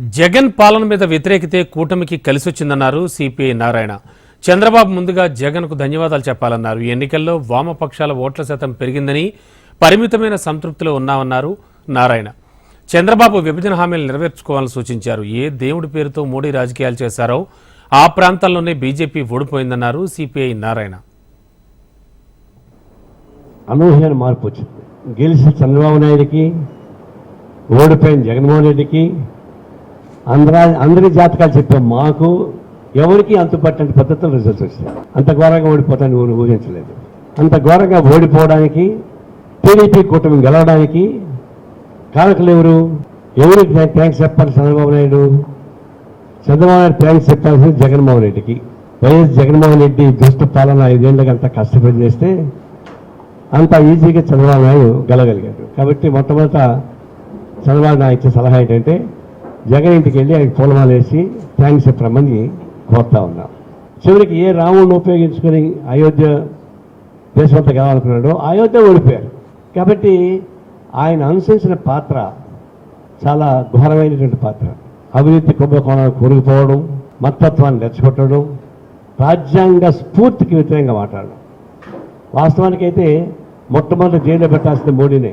జగన్ పాలన మీద వ్యతిరేకితే కూటమికి కలిసొచ్చిందన్నారు సిపిఐ నారాయణ. చంద్రబాబు ముందుగా జగన్కు ధన్యవాదాలు చెప్పాలన్నారు. ఈ ఎన్నికల్లో వామపక్షాల ఓట్ల శాతం పెరిగిందని పరిమితమైన సంతృప్తిలో ఉన్నామన్నారు నారాయణ. చంద్రబాబు విభజన హామీలు నెరవేర్చుకోవాలని సూచించారు. ఏ దేవుడి పేరుతో మోడీ రాజకీయాలు చేశారో ఆ ప్రాంతాల్లోనే బీజేపీ ఓడిపోయిందన్నారు సిపిఐ నారాయణ. అనూహ్యమైన మార్పు వచ్చింది. గెలిచిన చంద్రబాబు నాయుడికి ఓడిపోయిన జగన్మోహన్ రెడ్డికి అందరా అందరి జాతకాలు చెప్పాం మాకు ఎవరికి అంతుపట్టని పద్ధతిలో రిజల్ట్స్ వచ్చాయి. అంత ఘోరంగా ఓడిపోతాను ఊరు ఊహించలేదు. అంత ఘోరంగా ఓడిపోవడానికి టీడీపీ కూటమి గెలవడానికి కారకులు ఎవరు? ఎవరికి థ్యాంక్స్ చెప్పాలి చంద్రబాబు నాయుడు? చంద్రబాబు నాయుడు థ్యాంక్స్ చెప్పాల్సింది జగన్మోహన్ రెడ్డికి. వైఎస్ జగన్మోహన్ రెడ్డి దుష్ట పాలన ఐదేళ్ళకు అంత కష్టపడి చేస్తే అంత ఈజీగా చంద్రబాబు నాయుడు గెలగలిగాడు. కాబట్టి మొట్టమొదట చంద్రబాబు నాయుడు ఇచ్చే సలహా ఏంటంటే జగన్ ఇంటికి వెళ్ళి ఆయన పూలమాల వేసి థ్యాంక్స్ చెప్పమని కోరుతా ఉన్నాం. చివరికి ఏ రాముడిని ఉపయోగించుకొని అయోధ్య దేశమంతా గెలవాలనుకున్నాడో అయోధ్య ఓడిపోయారు. కాబట్టి ఆయన అనుసరించిన పాత్ర చాలా ఘోరమైనటువంటి పాత్ర. అవినీతి కుంభకోణాలు కూరుకుపోవడం మతత్వాన్ని రెచ్చగొట్టడం రాజ్యాంగ స్ఫూర్తికి వ్యతిరేకంగా మాట్లాడడం. వాస్తవానికైతే మొట్టమొదటి జైల్లో పెట్టాల్సింది మోడీనే.